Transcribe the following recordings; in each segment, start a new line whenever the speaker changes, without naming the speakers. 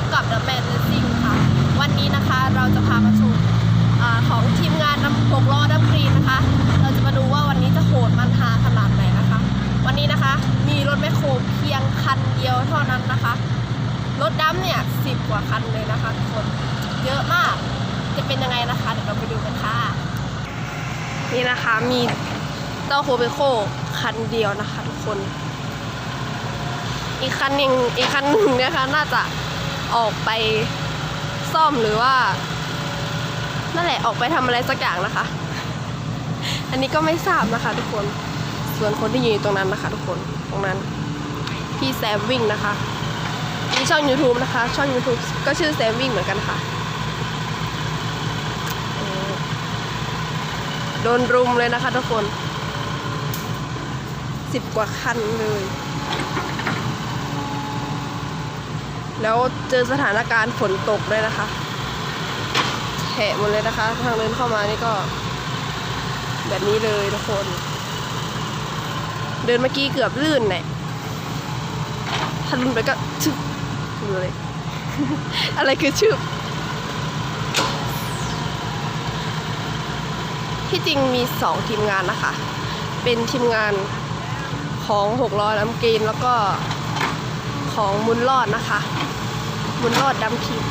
บกับ The Man Racing ค่ะ วันนี้นะคะเราจะพามาชมอ่ของทีมงานน้ำหกล้อน้ำกรีนนะคะ เราจะมาดูว่าวันนี้จะโหดมันหาขนาดไหนนะคะ วันนี้นะคะมีรถแมคโครเพียงคันเดียวเท่านั้นนะคะ รถดำเนี่ยสิบกว่าคันเลยนะคะทุกคนเยอะมาก จะเป็นยังไงนะคะ เดี๋ยวเราไปดูกันค่ะ นี่นะคะมีเจ้าโคเบโคคันเดียวนะคะทุกคน อีกคันหนึ่งอีกคันหนึ่งนะคะน่าจะ ออกไปซ่อมหรือว่า นั่นแหละออกไปทำอะไรสักอย่างนะคะ อันนี้ก็ไม่ทราบนะคะ ทุกคน ส่วนคนที่ยืนอยู่ตรงนั้นนะคะ ทุกคนตรงนั้นพี่แซมวิ่งนะคะมีช่อง YouTube นะคะ ช่อง YouTube ก็ชื่อแซมวิ่งเหมือนกันค่ะโดนรุมเลยนะคะทุกคนสิบกว่าคันเลย แล้วเจอสถานการณ์ฝนตกด้วยนะคะแฉะหมดเลยนะคะ ทางเดินเข้ามานี่ก็ แบบนี้เลยทุกคน เดินเมื่อกี้เกือบลื่นเนี่ยถ้าลื่นไปก็ชึบเลย อะไรคือชึบที่จริงมีสองทีมงานนะคะ เป็นทีมงานของหกล้อน้ำกนแล้วก็ ของมุนรอดนะคะ มุนรอดดำทีม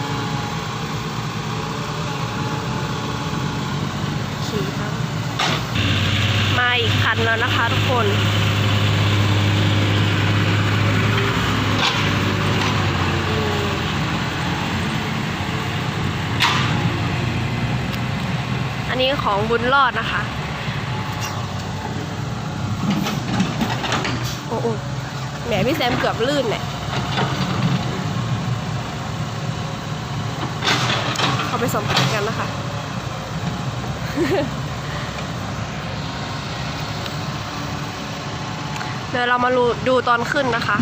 ขี่ครับมาอีกคันแล้วนะคะทุกคนอันนี้ของบุญรอดนะคะ โอ้โหแหมพี่แซมเกือบลื่นเนี่ย เข้า ไปสัมผัสกันนะคะ เดี๋ยวเรามาดูดูตอนขึ้นนะคะ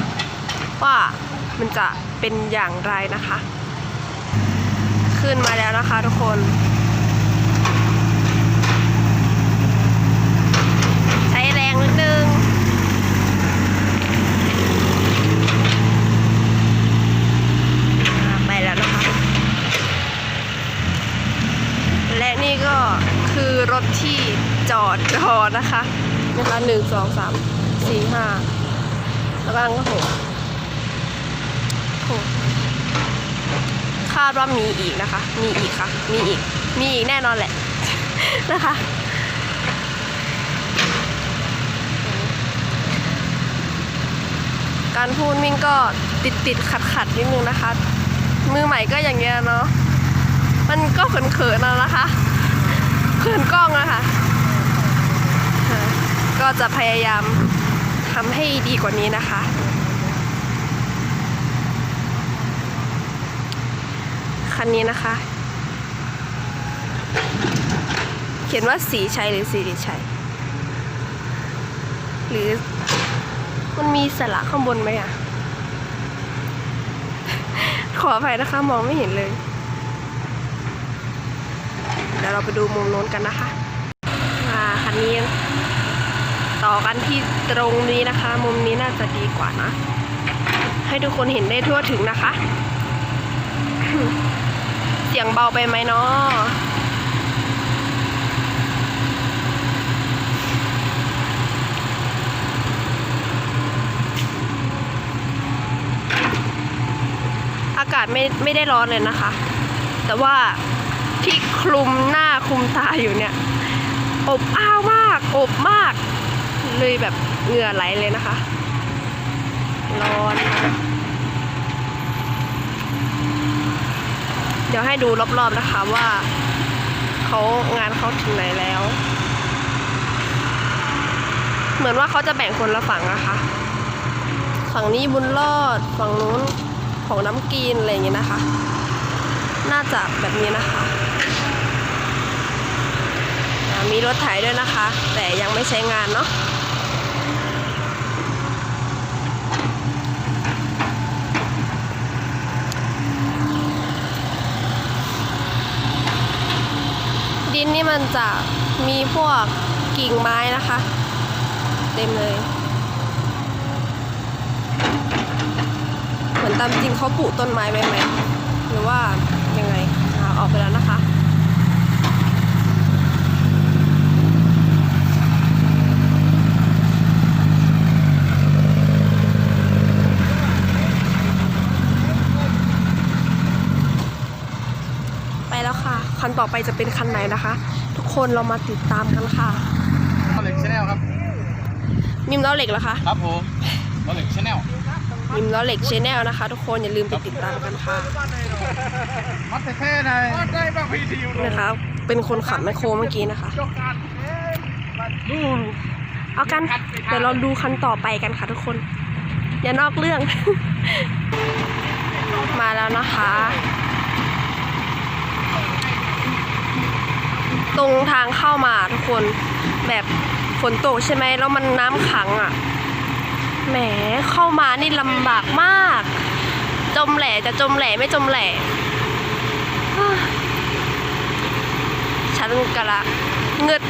ว่ามันจะเป็นอย่างไรนะคะ ขึ้นมาแล้วนะคะทุกคน ใช้แรงนิดนึง อ่าไปแล้วนะคะ และ นี่ก็คือรถที่จอดรอนะคะนะคะหนึ่งสองสามสี่ห้าแล้วก็ก็หกหกคาดว่ามีอีกนะคะ มีอีกค่ะ มีอีก มีอีกแน่นอนแหละ นะคะการพูดมิ่งก็ติดติดขัดขัดนิดนึงนะคะ มือใหม่ก็อย่างเงี้ยเนาะ มันก็เขินๆนะนะคะ เขินกล้องอะค่ะค่ะ ก็จะพยายามทำให้ดีกว่านี้นะคะ คันนี้นะคะ เขียนว่าสีชัยหรือสีริชัย หรือมันมีสระข้างบนไหมอะขออภัยนะคะมองไม่เห็นเลย ดี๋ยวเราไปดูมุมโน้นกันนะคะอ่าคันนี้ต่อกันที่ตรงนี้นะคะ มุมนี้น่าจะดีกว่านะ ให้ทุกคนเห็นได้ทั่วถึงนะคะ เสียงเบาไปไหมเนาะอากาศไม่ไม่ได้ร้อนเลยนะคะ แต่ว่า ที่คลุมหน้าคลุมตาอยู่เนี่ย อบอ้าวมากอบมาก เลยแบบเหงื่อไหลเลยนะคะ ร้อน เดี๋ยวให้ดูรอบๆนะคะว่าเขางานเขาถึงไหนแล้ว เหมือนว่าเขาจะแบ่งคนละฝั่งนะคะ ฝั่งนี้บุญรอด ฝั่งนู้นของน้ำกรีนอะไรอย่างเงี้ยนะคะ น่าจะแบบนี้นะคะอ่า มีรถไถด้วยนะคะ แต่ยังไม่ใช้งานเนาะดินนี่มันจะมีพวกกิ่งไม้นะคะ เต็มเลยเหมือนตามจริงเขาปลูกต้นไม้ไว้ไหมรือว่ายังไงอออกไปแล้วนะคะ ไปแล้ว ค่ะคันต่อไปจะเป็นคันไหนนะคะ ทุกคนเรามาติดตามกันค่ะ
มาเล็กชาแนลครับ
มิมล้อเหล็กเหรอคะ
ครับผมมาเล็กชาแนล
มิมล้อเหล็กชแนลนะคะ ทุกคนอย่าลืมไปติดตามกันค่ะ
มัดเท่ๆหน่อยได้บ้างพี่ทิว
นะคะเป็นคนขับแมคโครเมื่อกี้นะคะ
ดู
เอากันเดี๋ยวเราดูคันต่อไปกันค่ะทุกคน อย่านอกเรื่อง มาแล้วนะคะ ตรงทางเข้ามาทุกคนแบบฝนตกใช่ไหมแล้วมันน้ำขังอะแหมเข้ามานี่ลำบากมาก จมแหล่จะจมแหล่ไม่จมแหล่ฉันกะละเงืด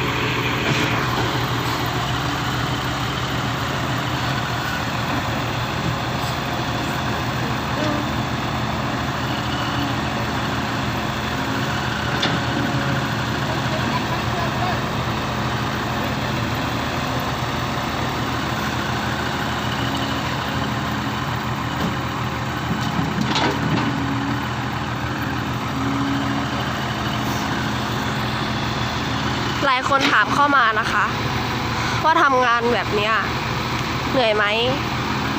คนถามเข้ามานะคะว่าทำงานแบบเนี้ยเหนื่อยไหม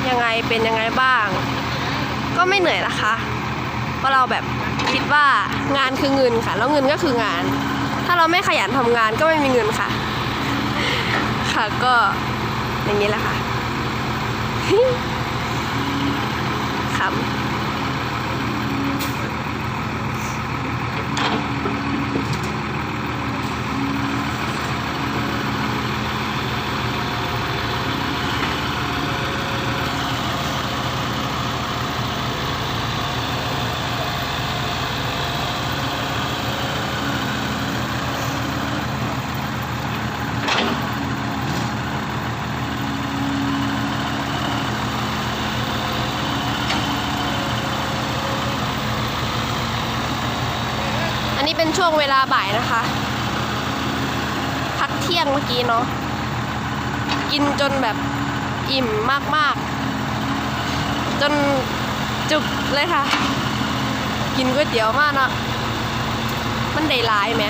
ยังไงเป็นยังไงบ้าง ก็ไม่เหนื่อยนะคะเพราะเราแบบคิดว่างานคือเงินค่ะ แล้วเงินก็คืองาน ถ้าเราไม่ขยันทำงานก็ไม่มีเงินค่ะ ค่ะก็อย่างนี้แหละค่ะขำ เป็นช่วงเวลาบ่ายนะคะ พักเที่ยงเมื่อกี้เนาะกินจนแบบอิ่มมากๆ จนจุกเลยค่ะ กินก๋วยเตี๋ยวมากเนาะมันได้หลายไหม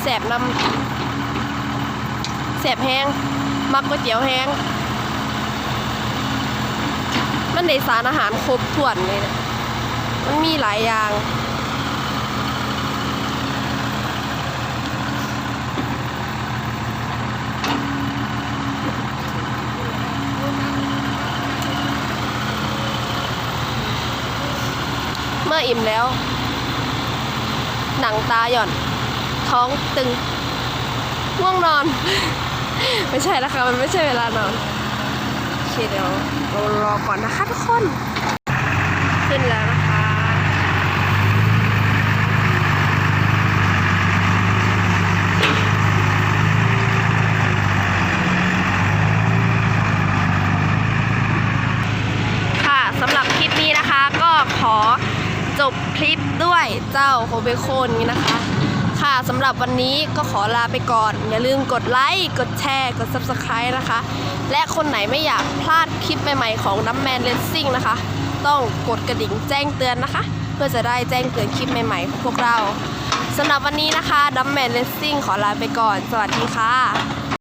แสบน้ำแสบแห้งมักก๋วยเตี๋ยวแห้ง มันได้สารอาหารครบถ้วนเลยเนี่ยมันมีหลายอย่างเมื่ออิ่มแล้ว หนังตาหย่อน ท้องตึงง่วงนอน ไม่ใช่แล้วค่ะมันไม่ใช่เวลานอนโอเคเดี๋ยว เรารอก่อนนะคะทุกคน ขึ้นแล้วนะคะ ค่ะสำหรับคลิปนี้นะคะก็ขอจบคลิปด้วยเจ้าโคเบโคนนี้นะคะ ค่ะสำหรับวันนี้ก็ขอลาไปก่อน อย่าลืมกดไลค์กดแชร์กด Subscribe นะคะ และคนไหนไม่อยากพลาดคลิปใหม่ๆของน้ำแมนเลสซิ่งนะคะ ต้องกดกระดิ่งแจ้งเตือนนะคะ เพื่อจะได้แจ้งเตือนคลิปใหม่ๆของพวกเราสำหรับวันนี้นะคะดัมแมนเลสซิ่งขอลาไปก่อน สวัสดีค่ะ